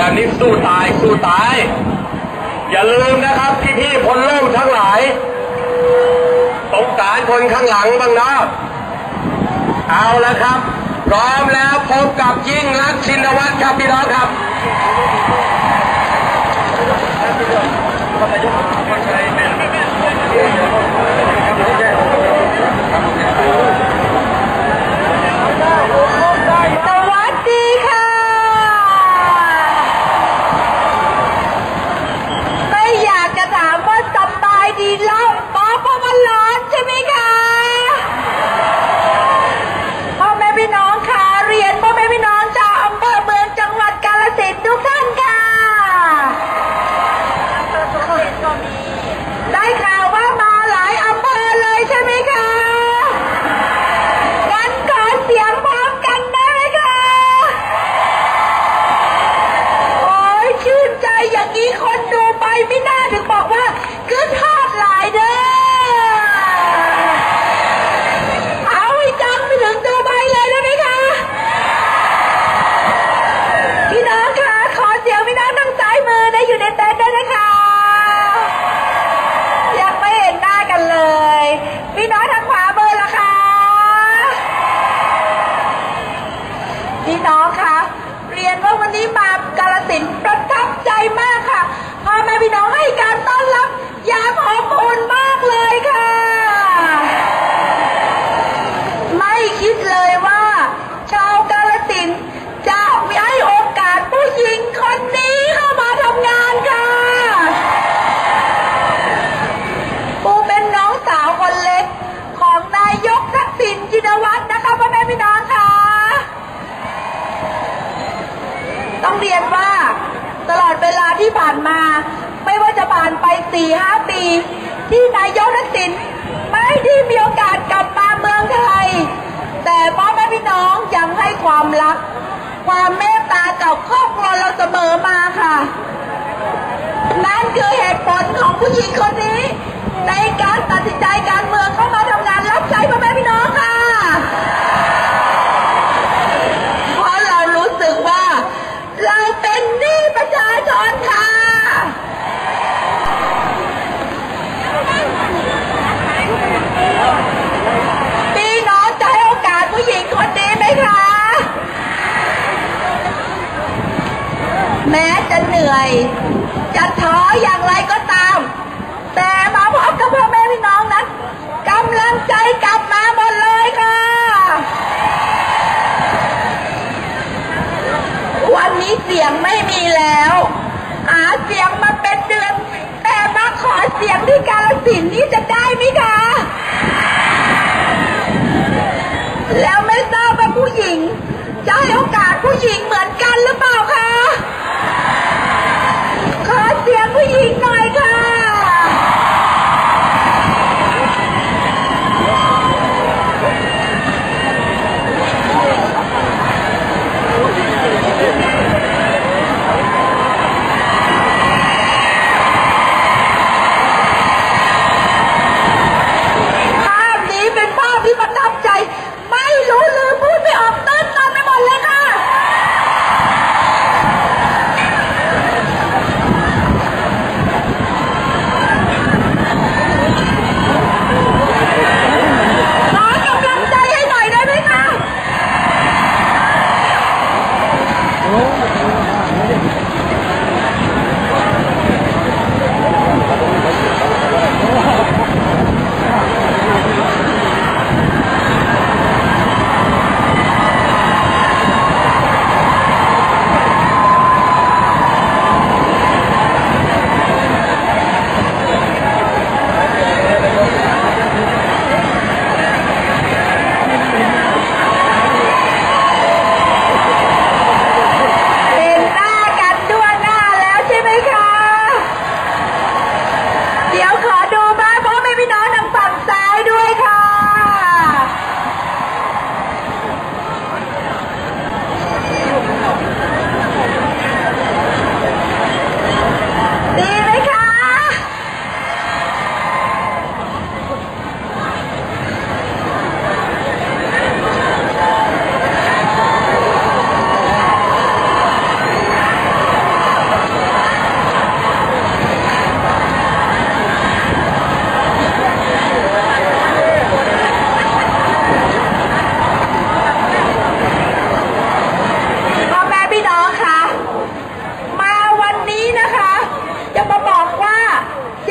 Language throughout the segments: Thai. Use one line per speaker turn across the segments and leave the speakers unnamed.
แบบนี้สู้ตายสู้ตาย อย่าลืมนะครับพี่พี่พลโล่งทั้งหลายสงสารคนข้างหลังบ้างนะเอาละครับ พร้อมแล้วพบกับยิ่งรักชินวัตรครับพี่น้องครับ
नेता ความเมตตาต่อครอบครัวเราเสมอมาค่ะ นั่นคือเหตุผลของผู้หญิงคนนี้ ในการตัดสินใจการเมืองเข้ามาทำงานรับใช้พ่อแม่พี่น้องื่อย จะท้ออย่างไรก็ตาม แต่มาพบกับพ่อแม่พี่น้องนั้นกำลังใจกลับมาหมดเลยค่ะ วันนี้เสียงไม่มีแล้ว หาเสียงมาเป็นเดือน แต่มาขอเสียงที่กาลสินนี้จะได้ไหมคะ แล้วไม่ทราบว่าผู้หญิงจะให้โอกาสผู้หญิงเหมือนกันหรือเปล่า 不赢该一？Oh.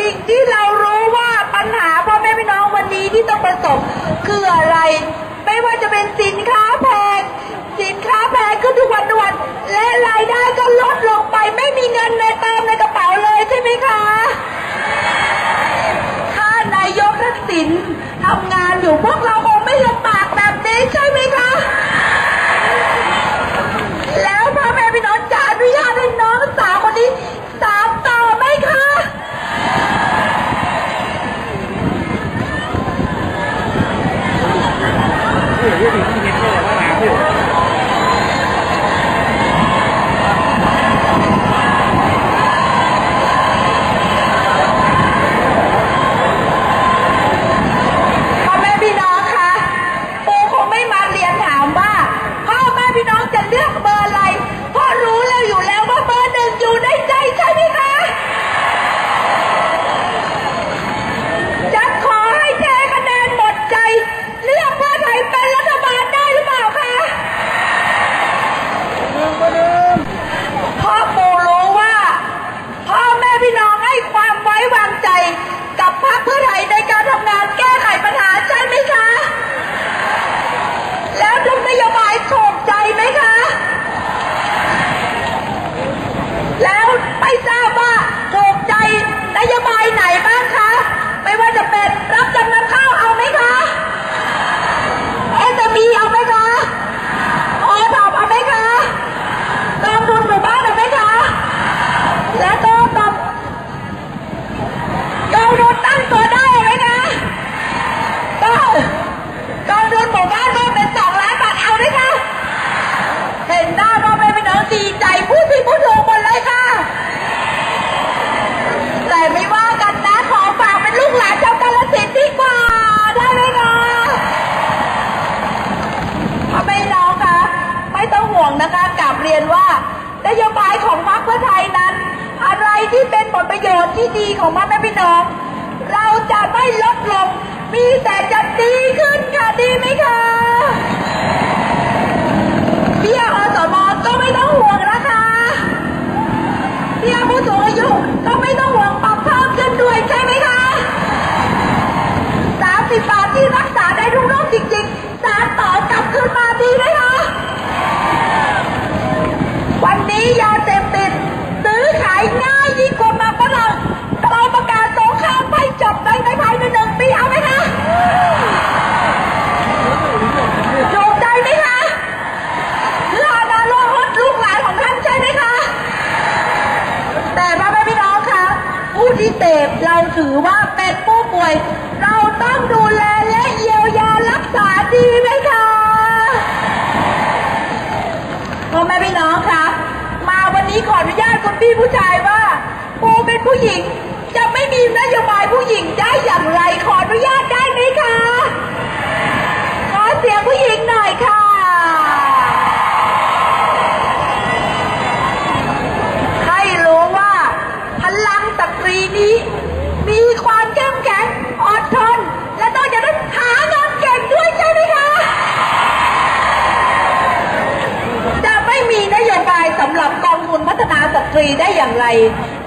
สิ่งที่เรารู้ว่าปัญหาพ่อแม่พี่น้องวันนี้ที่ต้องประสบคืออะไร ไม่ว่าจะเป็นสินค้าแพงสินค้าแพงขึ้นทุกวันทุกวัน และรายได้ก็ลดลงไปไม่มีเงินในเตามในกระเป๋าเลยใช่ไหมคะถ้านายกทักษิณทำงานอยู่พวกเราคงไม่ลำบากแบบนี้ใช่ไหมคะ ประโยชน์ที่ดีของพ่อแม่พี่น้อง เราจะไม่ลดลง มีแต่จะดีขึ้นค่ะดีไหมคะเบี้ยอสมก็ไม่ต้องห่วงนะคะเบี้ยผู้สูงอายุก็ไม่ต้องห่วงปรับเพิ่มขึ้นด้วยใช่ไหมคะสามสิบบาทที่รักษาได้ทุกโรคจริงๆสารต่อกลับคืนมาดีไหม นี้ขออนุญาตคุณพี่ผู้ชายว่าปูเป็นผู้หญิง จะไม่มีนโยบายผู้หญิงได้อย่างไร ขออนุญาตได้ไหมคะ ขอเสียงผู้หญิงหน่อยค่ะ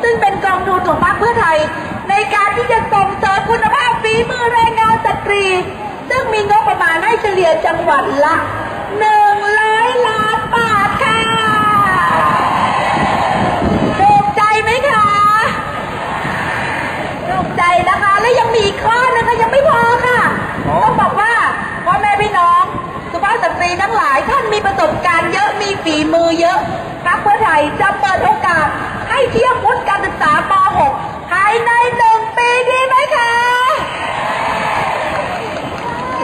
ซึ่งเป็นกองทุนของพรรคเพื่อไทย ในการที่จะส่งเสริมคุณภาพฝีมือแรงงานสตรี ซึ่งมีงบประมาณให้เฉลี่ยจังหวัดละหนึ่งร้อยล้านบาทค่ะถูกใจไหมคะถูกใจนะคะ และยังมีอีกข้อนึงค่ะยังไม่พอค่ะต้องบอกว่าพ่อแม่พี่น้องสุภาพสตรีทั้งหลายท่านมีประสบการณ์เยอะมีฝีมือเยอะพรรคเพื่อไทยจะเปิดโอกาส ให้เทียบวุฒิการศึกษาป .6 ภายในหนึ่งปีดีไหมคะ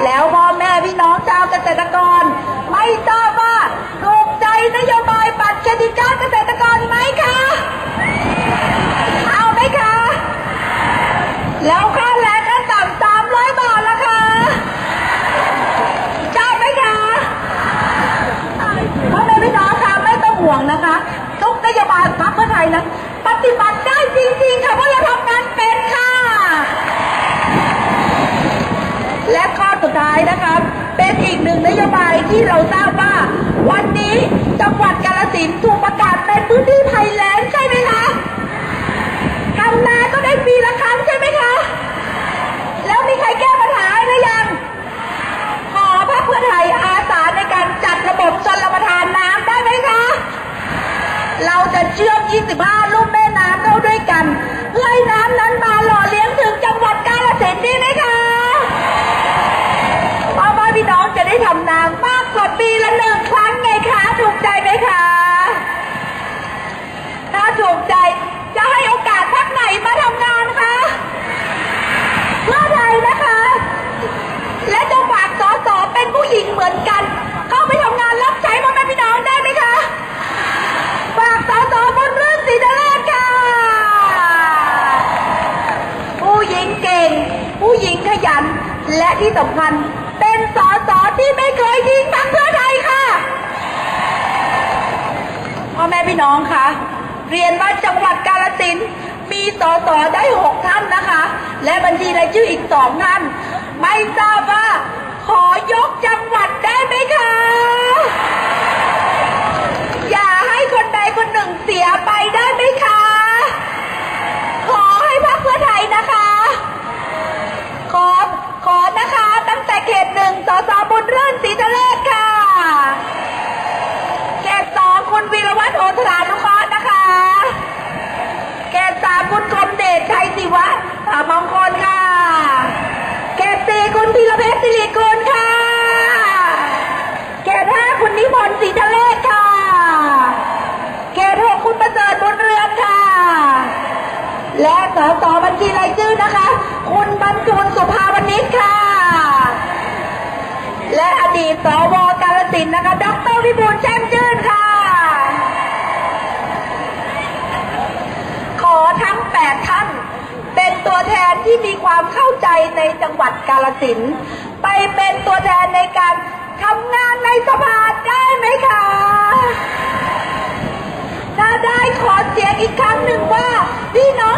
แล้วพ่อแม่พี่น้องชาวเกษตรกร ไม่ทราบว่าถูกใจนโยบายบัตรเครดิตการเกษตรกรไหมคะ งถูกประกาศเป็นพื้นที่ภัยแล้งใช่ไหมคะทำนาก็ได้ปีละครั้งใช่ไหมคะ แล้วมีใครแก้ปัญหาหรือยัง ขอพระเพื่อไทยอาสาในการจัดระบบชนรประทานน้ำได้ไหมคะ เราจะเชื่อม 25 ลูกแม่น้ำเข้าด้วยกัน เพื่อให้น้ำนั้นมาหล่อเลี้ยงถึงจังหวัดกาฬสินธุ์ได้ไหม และที่สำคัญเป็นสอสอที่ไม่เคยทิ้งพรรเพื่อไทยค่ะพ่อแม่พี่น้องคะเรียนว่าจังหวัดกาลสินมีสอสอได้หกท่านนะคะ และบัญชีรายชื่ออีกสองท่านไม่ทราบว่าขอยกจังหวัดได้ไหมคะอย่าให้คนใดคนหนึ่งเสียไป สสบัญชีรายชื่อนะคะ คุณบรรจุนสุภาวณิชค่ะ และอดีตสวกาลสินนะคะ ดรวิบูลแจ้มจื่นค่ะ ขอทั้งแปดท่าน เป็นตัวแทนที่มีความเข้าใจในจังหวัดกาลสิน ไปเป็นตัวแทนในการทำงานในสภาได้ไหมคะถ้าได้ขอเสียงอีกครั้งหนึ่งว่าพี่น้อง